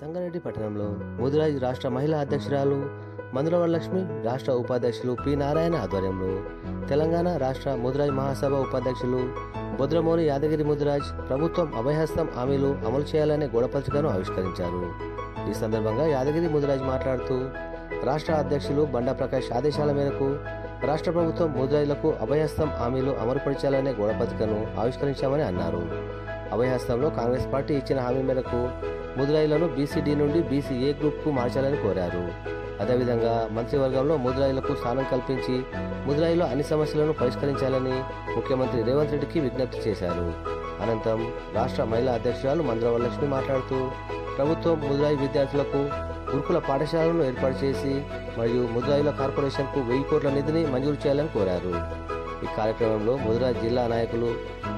సంగారెడ్డి పట్టణంలో ముదిరాజ్ రాష్ట్ర మహిళా అధ్యక్షురాలు మందులవరలక్ష్మి రాష్ట్ర ఉపాధ్యక్షులు పి నారాయణ ఆధ్వర్యంలో తెలంగాణ రాష్ట్ర ముదిరాజ్ మహాసభ ఉపాధ్యక్షులు బొద్రమోని యాదగిరి ముదిరాజ్ ప్రభుత్వం అభయహస్తం హామీలు అమలు చేయాలనే గోడపత్రికను ఆవిష్కరించారు. ఈ సందర్భంగా యాదగిరి ముదిరాజ్ మాట్లాడుతూ రాష్ట్ర అధ్యక్షులు బండా ప్రకాష్ ఆదేశాల మేరకు రాష్ట్ర ప్రభుత్వం ముదిరాజులకు అభయహస్తం హామీలు అమలుపరచాలనే గోడపత్రికను ఆవిష్కరించామని అన్నారు. అభయహస్తంలో కాంగ్రెస్ పార్టీ ఇచ్చిన హామీ మేరకు ముదురాయిలను బీసీడీ నుండి బీసీఏ గ్రూప్కు మార్చాలని కోరారు. అదేవిధంగా మంత్రివర్గంలో ముద్రాయిలకు స్థానం కల్పించి ముదురాయిలో అన్ని సమస్యలను పరిష్కరించాలని ముఖ్యమంత్రి రేవంత్ రెడ్డికి విజ్ఞప్తి చేశారు. అనంతరం రాష్ట్ర మహిళా అధ్యక్షురాలు మంద్రవరలక్ష్మి మాట్లాడుతూ ప్రభుత్వం ముదురాయి విద్యార్థులకు గురుకుల పాఠశాలను ఏర్పాటు చేసి మరియు ముదురాయిల కార్పొరేషన్కు వెయ్యి కోట్ల నిధిని మంజూరు చేయాలని కోరారు. కార్యక్రమంలో ముదిరాజ్ జిల్లా నాయకులు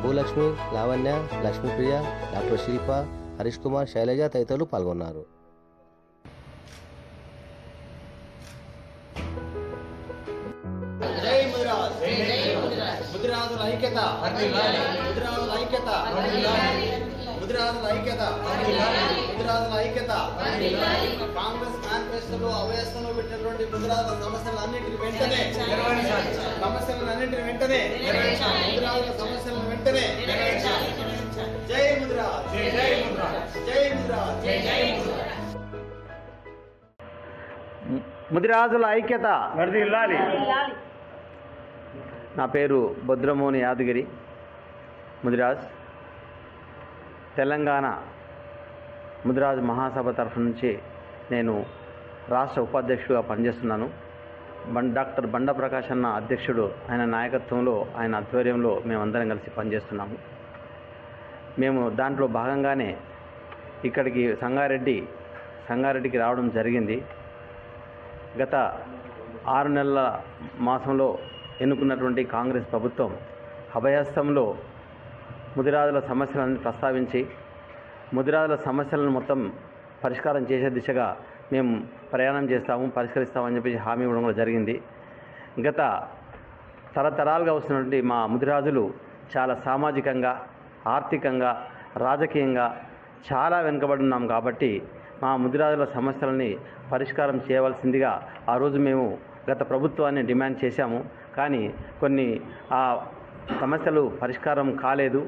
భూలక్ష్మి లావణ్య లక్ష్మీప్రియ డాక్టర్ శిల్ప హరీష్ కుమార్ శైలజ తదితరులు పాల్గొన్నారు. ముదిరాజుల ఐక్యత ముదిరాజుల ఐక్యత ముదిరాజుల ఐక్యత. ముదిరాజుల ఐక్యత. కాంగ్రెస్ మేనిఫెస్టోలో అభయస్థంలో పెట్టినటువంటి ముదిరాజుల సమస్యలన్నింటిని వెంటనే సమస్యలన్నింటిని వెంటనే ముదిరాజుల సమస్యలను వెంటనే జై ముదిరాజ్ జై ముదిరాజ్ జై ముదిరాజ్ ముదిరాజుల ఐక్యత. నా పేరు భద్రమోని యాదగిరి. ముదిరాజ్ తెలంగాణ ముదిరాజు మహాసభ తరఫు నుంచి నేను రాష్ట్ర ఉపాధ్యక్షుడిగా పనిచేస్తున్నాను. బం డాక్టర్ బండ ప్రకాష్ అన్న అధ్యక్షుడు ఆయన నాయకత్వంలో ఆయన ఆధ్వర్యంలో మేమందరం కలిసి పనిచేస్తున్నాము. మేము దాంట్లో భాగంగానే ఇక్కడికి సంగారెడ్డి సంగారెడ్డికి రావడం జరిగింది. గత ఆరు నెలల మాసంలో ఎన్నుకున్నటువంటి కాంగ్రెస్ ప్రభుత్వం అభయస్థంలో ముదిరాజుల సమస్యలను ప్రస్తావించి ముదిరాజుల సమస్యలను మొత్తం పరిష్కారం చేసే దిశగా మేము ప్రయాణం చేస్తాము పరిష్కరిస్తామని చెప్పి హామీ ఇవ్వడం కూడా జరిగింది. గత తరతరాలుగా వస్తున్నటువంటి మా ముదిరాజులు చాలా సామాజికంగా ఆర్థికంగా రాజకీయంగా చాలా వెనుకబడి ఉన్నాం కాబట్టి మా ముదిరాజుల సమస్యలని పరిష్కారం చేయవలసిందిగా ఆ రోజు మేము గత ప్రభుత్వాన్ని డిమాండ్ చేశాము. కానీ కొన్ని ఆ సమస్యలు పరిష్కారం కాలేదు.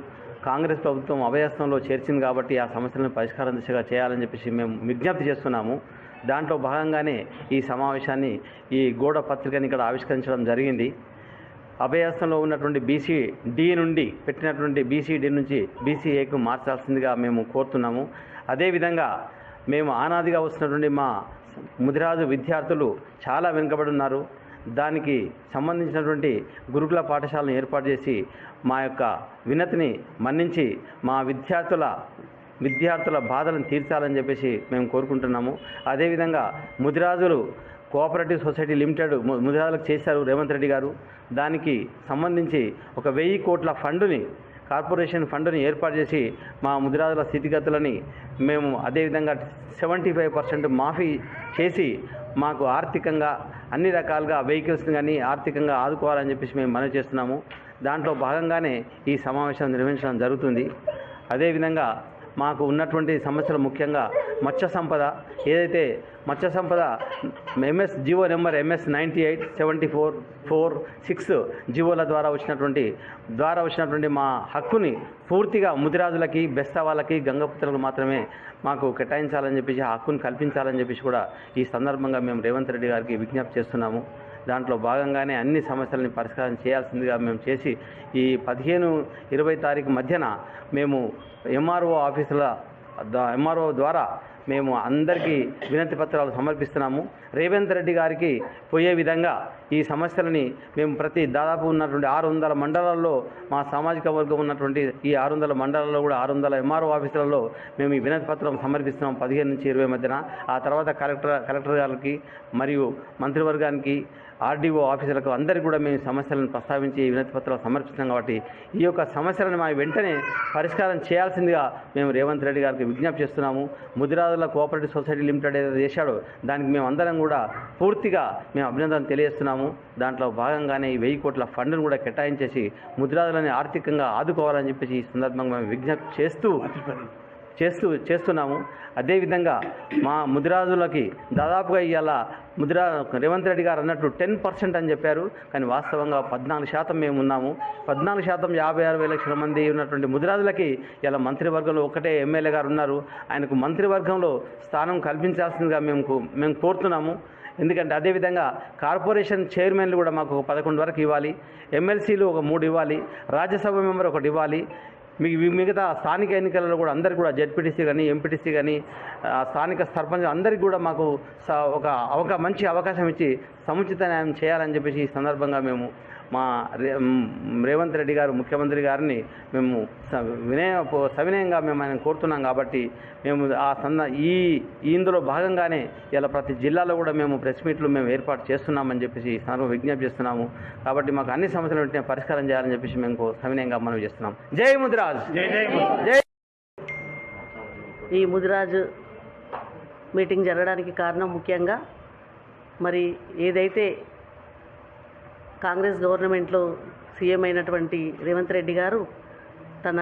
కాంగ్రెస్ ప్రభుత్వం అభయస్థంలో చేర్చింది కాబట్టి ఆ సమస్యలను పరిష్కారం దిశగా చేయాలని చెప్పేసి మేము విజ్ఞప్తి చేస్తున్నాము. దాంట్లో భాగంగానే ఈ సమావేశాన్ని ఈ గోడ పత్రికని ఇక్కడ ఆవిష్కరించడం జరిగింది. అభయాసంలో ఉన్నటువంటి బీసీ డి నుండి పెట్టినటువంటి బీసీ డి నుంచి బీసీఏకు మార్చాల్సిందిగా మేము కోరుతున్నాము. అదేవిధంగా మేము ఆనాదిగా వస్తున్నటువంటి మా ముదిరాజు విద్యార్థులు చాలా వెనుకబడి ఉన్నారు. దానికి సంబంధించినటువంటి గురుకుల పాఠశాలను ఏర్పాటు చేసి మా యొక్క వినతిని మన్నించి మా విద్యార్థుల విద్యార్థుల బాధలను తీర్చాలని చెప్పేసి మేము కోరుకుంటున్నాము. అదేవిధంగా ముదిరాజులు కోఆపరేటివ్ సొసైటీ లిమిటెడ్ ముదిరాజులకు చేశారు రేవంత్ రెడ్డి గారు. దానికి సంబంధించి ఒక వెయ్యి కోట్ల ఫండుని కార్పొరేషన్ ఫండుని ఏర్పాటు చేసి మా ముదిరాజుల స్థితిగతులని మేము అదేవిధంగా సెవెంటీ ఫైవ్ పర్సెంట్ మాఫీ చేసి మాకు ఆర్థికంగా అన్ని రకాలుగా వెహికల్స్ని కానీ ఆర్థికంగా ఆదుకోవాలని చెప్పేసి మేము మనవి చేస్తున్నాము. దాంట్లో భాగంగానే ఈ సమావేశం నిర్వహించడం జరుగుతుంది. అదేవిధంగా మాకు ఉన్నటువంటి సమస్యలు ముఖ్యంగా మత్స్య సంపద ఏదైతే మత్స్య సంపద MS GO number MS ninety eight seventy four four six జివోల ద్వారా వచ్చినటువంటి ద్వారా వచ్చినటువంటి మా హక్కుని పూర్తిగా ముదిరాజులకి బెస్త వాళ్ళకి గంగపుత్రులకు మాత్రమే మాకు కేటాయించాలని చెప్పేసి ఆ హక్కుని కల్పించాలని చెప్పేసి కూడా ఈ సందర్భంగా మేము రేవంత్ రెడ్డి గారికి విజ్ఞప్తి చేస్తున్నాము. దాంట్లో భాగంగానే అన్ని సమస్యలని పరిష్కారం చేయాల్సిందిగా మేము చేసి ఈ పదిహేను ఇరవై తారీఖు మధ్యన మేము ఎంఆర్ఓ ఆఫీసుల ఎంఆర్ఓ ద్వారా మేము అందరికీ వినతి పత్రాలు సమర్పిస్తున్నాము. రేవంత్ రెడ్డి గారికి పోయే విధంగా ఈ సమస్యలని మేము ప్రతి దాదాపు ఉన్నటువంటి ఆరు వందల మండలాల్లో మా సామాజిక వర్గం ఉన్నటువంటి ఈ ఆరు వందల మండలాల్లో కూడా ఆరు వందల ఎంఆర్ఓ ఆఫీసులలో మేము ఈ వినతి పత్రం సమర్పిస్తున్నాం. పదిహేను నుంచి ఇరవై మధ్యన. ఆ తర్వాత కలెక్టర్ కలెక్టర్ గారికి మరియు మంత్రివర్గానికి ఆర్డీఓ ఆఫీసులకు అందరికీ కూడా మేము సమస్యలను ప్రస్తావించి వినతి పత్రాలు సమర్పిస్తున్నాం కాబట్టి ఈ యొక్క సమస్యలను మా వెంటనే పరిష్కారం చేయాల్సిందిగా మేము రేవంత్ రెడ్డి గారికి విజ్ఞప్తి చేస్తున్నాము. ముదిరాజుల కోఆపరేటివ్ సొసైటీ లిమిటెడ్ ఏదైతే చేశాడో దానికి మేము అందరం కూడా పూర్తిగా మేము అభినందన తెలియజేస్తున్నాము. దాంట్లో భాగంగానే ఈ వెయ్యి కోట్ల ఫండ్ను కూడా కేటాయించేసి ముదిరాజులని ఆర్థికంగా ఆదుకోవాలని చెప్పేసి ఈ సందర్భంగా మేము విజ్ఞప్తి చేస్తూ చేస్తూ చేస్తున్నాము. అదేవిధంగా మా ముదిరాజులకి దాదాపుగా ఇవాళ ముదిరా రేవంత్ రెడ్డి గారు అన్నట్టు టెన్ పర్సెంట్ అని చెప్పారు. కానీ వాస్తవంగా పద్నాలుగు శాతం మేము ఉన్నాము. పద్నాలుగు శాతం యాభై అరవై లక్షల మంది ఉన్నటువంటి ముదిరాజులకి ఇలా మంత్రివర్గంలో ఒకటే ఎమ్మెల్యే గారు ఉన్నారు. ఆయనకు మంత్రివర్గంలో స్థానం కల్పించాల్సిందిగా మేము మేము కోరుతున్నాము. ఎందుకంటే అదేవిధంగా కార్పొరేషన్ చైర్మన్లు కూడా మాకు ఒక పదకొండు వరకు ఇవ్వాలి. ఎమ్మెల్సీలు ఒక మూడు ఇవ్వాలి. రాజ్యసభ మెంబర్ ఒకటి ఇవ్వాలి. మిగతా స్థానిక ఎన్నికలలో కూడా అందరికీ కూడా జెడ్పీటీసీ కానీ ఎంపీటీసీ కానీ స్థానిక సర్పంచ్ అందరికీ కూడా మాకు స- ఒక అవకా మంచి అవకాశం ఇచ్చి సముచిత న్యాయం చేయాలని చెప్పేసి ఈ సందర్భంగా మేము మా రేవంత్ రెడ్డి గారు ముఖ్యమంత్రి గారిని మేము వినయ సవినయంగా మేము ఆయన కోరుతున్నాం కాబట్టి మేము ఆ సంద ఈ ఇందులో భాగంగానే ఇలా ప్రతి జిల్లాలో కూడా మేము ప్రెస్ మీట్లు మేము ఏర్పాటు చేస్తున్నామని చెప్పేసి ఈ సందర్భంగా విజ్ఞప్తి చేస్తున్నాము. కాబట్టి మాకు అన్ని సమస్యలు వెంటనే పరిష్కారం చేయాలని చెప్పేసి మేము సవినయంగా మనం చేస్తున్నాం. జై ముదిరాజ్! జై! ఈ ముదిరాజు మీటింగ్ జరగడానికి కారణం ముఖ్యంగా మరి ఏదైతే కాంగ్రెస్ గవర్నమెంట్లో సీఎం అయినటువంటి రేవంత్ రెడ్డి గారు తన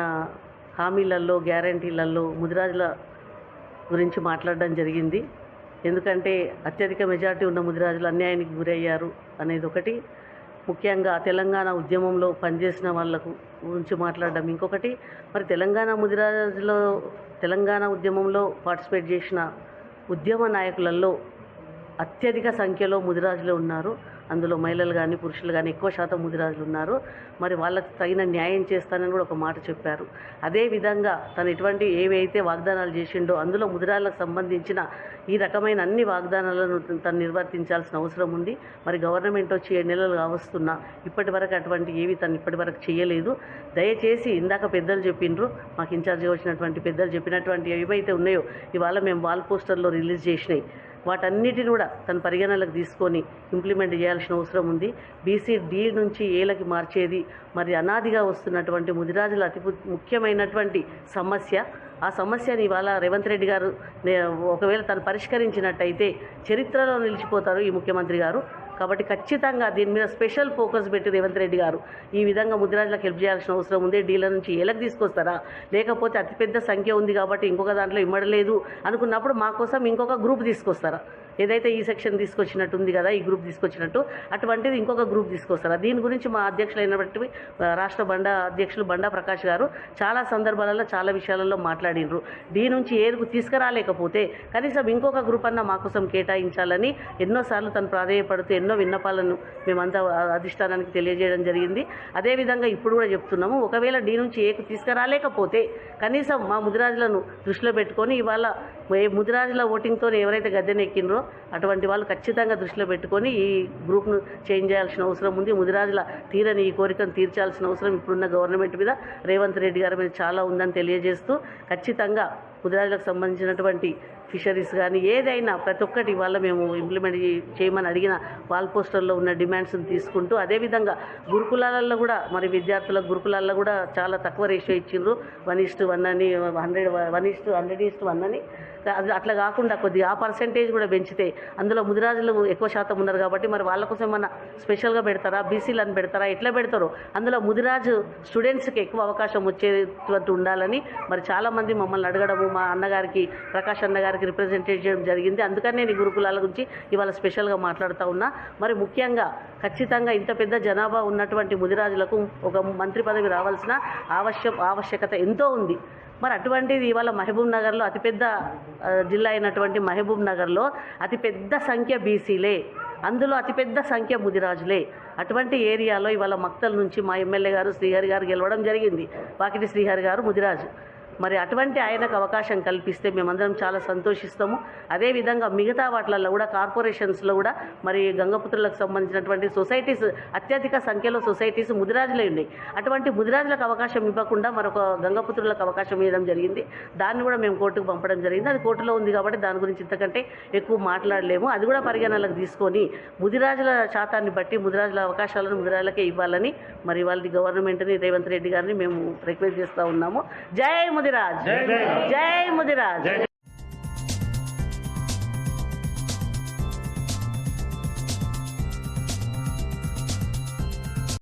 హామీలలో గ్యారంటీలలో ముదిరాజుల గురించి మాట్లాడడం జరిగింది. ఎందుకంటే అత్యధిక మెజార్టీ ఉన్న ముదిరాజులు అన్యాయానికి గురయ్యారు అనేది ఒకటి. ముఖ్యంగా తెలంగాణ ఉద్యమంలో పనిచేసిన వాళ్ళకు గురించి మాట్లాడడం ఇంకొకటి. మరి తెలంగాణ ముదిరాజులో తెలంగాణ ఉద్యమంలో పార్టిసిపేట్ చేసిన ఉద్యమ నాయకులలో అత్యధిక సంఖ్యలో ముదిరాజులు ఉన్నారు. అందులో మహిళలు కానీ పురుషులు కానీ ఎక్కువ శాతం ముదిరాజులు ఉన్నారు. మరి వాళ్ళకి తగిన న్యాయం చేస్తానని కూడా ఒక మాట చెప్పారు. అదేవిధంగా తను ఎటువంటి ఏవైతే వాగ్దానాలు చేసిండో అందులో ముదిరాలకు సంబంధించిన ఈ రకమైన అన్ని వాగ్దానాలను తను నిర్వర్తించాల్సిన అవసరం ఉంది. మరి గవర్నమెంట్ వచ్చి ఏడు నెలలు కావస్తున్నా ఇప్పటి వరకు అటువంటి ఏవి తను ఇప్పటి వరకు చేయలేదు. దయచేసి ఇందాక పెద్దలు చెప్పిండ్రు మాకు ఇన్ఛార్జ్గా వచ్చినటువంటి పెద్దలు చెప్పినటువంటి ఏవైతే ఉన్నాయో ఇవాళ మేము వాల్ పోస్టర్లో రిలీజ్ చేసినాయి. వాటన్నిటిని కూడా తన పరిగణనలకు తీసుకొని ఇంప్లిమెంట్ చేయాల్సిన అవసరం ఉంది. బీసీ డి నుంచి ఏలకి మార్చేది మరి అనాదిగా వస్తున్నటువంటి ముదిరాజుల అతి ముఖ్యమైనటువంటి సమస్య. ఆ సమస్యని ఇవాళ రేవంత్ రెడ్డి గారు నే- ఒకవేళ తను పరిష్కరించినట్టయితే చరిత్రలో నిలిచిపోతారు ఈ ముఖ్యమంత్రి గారు. కాబట్టి ఖచ్చితంగా దీని మీద స్పెషల్ ఫోకస్ పెట్టి రేవంత్ రెడ్డి గారు ఈ విధంగా ముద్రాజులకు హెల్ప్ చేయాల్సిన అవసరం ఉంది. డీలర్ నుంచి ఏలకు తీసుకొస్తారా? లేకపోతే అతిపెద్ద సంఖ్య ఉంది కాబట్టి ఇంకొక దాంట్లో ఇమ్మడలేదు అనుకున్నప్పుడు మా కోసం ఇంకొక గ్రూప్ తీసుకొస్తారా? ఏదైతే ఈ సెక్షన్ తీసుకొచ్చినట్టు ఉంది కదా ఈ గ్రూప్ తీసుకొచ్చినట్టు అటువంటిది ఇంకొక గ్రూప్ తీసుకొస్తారా. దీని గురించి మా అధ్యక్షులు అయినటువంటి రాష్ట్ర బండా అధ్యక్షులు బండా ప్రకాష్ గారు చాలా సందర్భాలలో చాలా విషయాలలో మాట్లాడినరు. దీని నుంచి ఏరుకు తీసుకురాలేకపోతే కనీసం ఇంకొక గ్రూప్ అన్న మా కోసం కేటాయించాలని ఎన్నోసార్లు తను ప్రాధేయపడుతూ ఎన్నో విన్నపాలను మేమంతా అధిష్టానానికి తెలియజేయడం జరిగింది. అదేవిధంగా ఇప్పుడు కూడా చెప్తున్నాము ఒకవేళ డీ నుంచి ఏకు తీసుకురాలేకపోతే కనీసం మా ముదిరాజులను దృష్టిలో పెట్టుకొని ఇవాళ ముదిరాజుల ఓటింగ్తో ఎవరైతే గద్దెనెక్కినరో అటువంటి వాళ్ళు ఖచ్చితంగా దృష్టిలో పెట్టుకొని ఈ గ్రూప్ను చేంజ్ చేయాల్సిన అవసరం ఉంది. ముదిరాజుల తీరని ఈ కోరికను తీర్చాల్సిన అవసరం ఇప్పుడున్న గవర్నమెంట్ మీద. రేవంత్ రెడ్డి గారి మీద చాలా ఉందని తెలియజేస్తూ ఖచ్చితంగా ముదిరాజులకు సంబంధించినటువంటి ఫిషరీస్ కానీ ఏదైనా ప్రతి ఒక్కటి ఇవాళ మేము ఇంప్లిమెంట్ చేయమని అడిగిన వాల్ పోస్టర్లో ఉన్న డిమాండ్స్ని తీసుకుంటూ అదేవిధంగా గురుకులాలలో కూడా మరి విద్యార్థుల గురుకులాల్లో కూడా చాలా తక్కువ రేషియో ఇచ్చిండ్రు. వన్ ఈస్ట్ వన్ అని hundred one is to hundred is to one అని. అట్లా కాకుండా కొద్దిగా ఆ పర్సంటేజ్ కూడా పెంచితే అందులో ముదిరాజులు ఎక్కువ శాతం ఉన్నారు కాబట్టి మరి వాళ్ళ కోసం ఏమన్నా స్పెషల్గా పెడతారా? బీసీలను పెడతారా? ఎట్లా పెడతారో? అందులో ముదిరాజు స్టూడెంట్స్కి ఎక్కువ అవకాశం వచ్చేటట్టు ఉండాలని మరి చాలామంది మమ్మల్ని అడగడము మా అన్నగారికి ప్రకాష్ అన్నగారికి రిప్రజెంట్ చేయడం జరిగింది. అందుకని నేను ఈ గురుకులాల గురించి ఇవాళ స్పెషల్గా మాట్లాడుతూ ఉన్నా. మరి ముఖ్యంగా ఖచ్చితంగా ఇంత పెద్ద జనాభా ఉన్నటువంటి ముదిరాజులకు ఒక మంత్రి పదవి రావాల్సిన ఆవశ్య ఆవశ్యకత ఎంతో ఉంది. మరి అటువంటిది ఇవాళ మహబూబ్ నగర్లో అతిపెద్ద జిల్లా అయినటువంటి మహబూబ్ నగర్లో అతిపెద్ద సంఖ్య బీసీలే. అందులో అతిపెద్ద సంఖ్య ముదిరాజులే. అటువంటి ఏరియాలో ఇవాళ మక్తల్ నుంచి మా ఎమ్మెల్యే గారు శ్రీహరి గారు గెలవడం జరిగింది. వాకిటి శ్రీహరి గారు ముదిరాజు. మరి అటువంటి ఆయనకు అవకాశం కల్పిస్తే మేమందరం చాలా సంతోషిస్తాము. అదేవిధంగా మిగతా వాటిలలో కూడా కార్పొరేషన్స్లో కూడా మరి గంగపుత్రులకు సంబంధించినటువంటి సొసైటీస్ అత్యధిక సంఖ్యలో సొసైటీస్ ముదిరాజులే ఉన్నాయి. అటువంటి ముదిరాజులకు అవకాశం ఇవ్వకుండా మరొక గంగపుత్రులకు అవకాశం ఇవ్వడం జరిగింది. దాన్ని కూడా మేము కోర్టుకు పంపడం జరిగింది. అది కోర్టులో ఉంది కాబట్టి దాని గురించి ఇంతకంటే ఎక్కువ మాట్లాడలేము. అది కూడా పరిగణనలకు తీసుకొని ముదిరాజుల శాతాన్ని బట్టి ముదిరాజుల అవకాశాలను ముదిరాజులకే ఇవ్వాలని మరి వాళ్ళని గవర్నమెంట్ని రేవంత్ రెడ్డి గారిని మేము రిక్వెస్ట్ చేస్తూ ఉన్నాము. జయ ముదిరాజ్ జై ముదిరాజ్